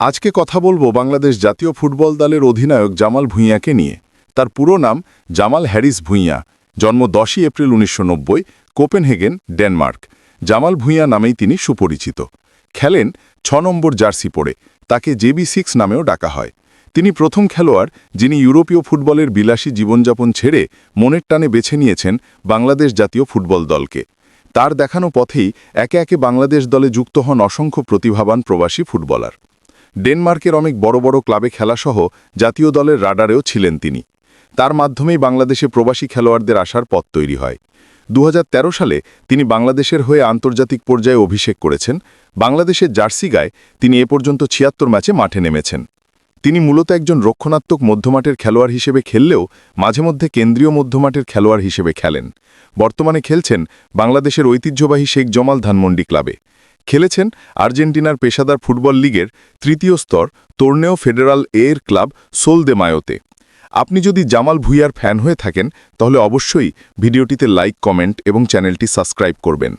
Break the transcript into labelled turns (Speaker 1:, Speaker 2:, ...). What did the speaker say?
Speaker 1: আজকে কথা বলব বাংলাদেশ জাতীয় ফুটবল দলের অধিনায়ক জামাল ভূঁইয়াকে নিয়ে। তার পুরো নাম জামাল হ্যারিস ভুঁইয়া। জন্ম দশই এপ্রিল উনিশশো নব্বই, কোপেনহেগেন, ডেনমার্ক। জামাল ভূঁইয়া নামেই তিনি সুপরিচিত। খেলেন ছ নম্বর জার্সি পরে, তাকে জেবি সিক্স নামেও ডাকা হয়। তিনি প্রথম খেলোয়াড় যিনি ইউরোপীয় ফুটবলের বিলাসী জীবনযাপন ছেড়ে মনের টানে বেছে নিয়েছেন বাংলাদেশ জাতীয় ফুটবল দলকে। তার দেখানো পথেই একে একে বাংলাদেশ দলে যুক্ত হন অসংখ্য প্রতিভাবান প্রবাসী ফুটবলার। ডেনমার্কের অনেক বড় বড় ক্লাবে খেলাসহ জাতীয় দলের রাডারেও ছিলেন তিনি। তার মাধ্যমেই বাংলাদেশে প্রবাসী খেলোয়াড়দের আসার পথ তৈরি হয়। দু হাজার তেরো সালে তিনি বাংলাদেশের হয়ে আন্তর্জাতিক পর্যায়ে অভিষেক করেছেন। বাংলাদেশের জার্সি গায়ে তিনি এ পর্যন্ত ছিয়াত্তর ম্যাচে মাঠে নেমেছেন। তিনি মূলত একজন রক্ষণাত্মক মধ্যমাঠের খেলোয়াড় হিসেবে খেললেও মাঝে মধ্যে কেন্দ্রীয় মধ্যমাঠের খেলোয়াড় হিসেবে খেলেন। বর্তমানে খেলছেন বাংলাদেশের ঐতিহ্যবাহী শেখ জমাল ধানমন্ডি ক্লাবে। খেলেছেন আর্জেন্টিনার পেশাদার ফুটবল লিগের তৃতীয় স্তর তোর্নেও ফেডারাল এর ক্লাব সোল দে মায়োতে আপনি যদি জামাল ভুইয়ার ফ্যান হয়ে থাকেন, তাহলে অবশ্যই ভিডিওটিতে লাইক, কমেন্ট এবং চ্যানেলটি সাবস্ক্রাইব করবেন।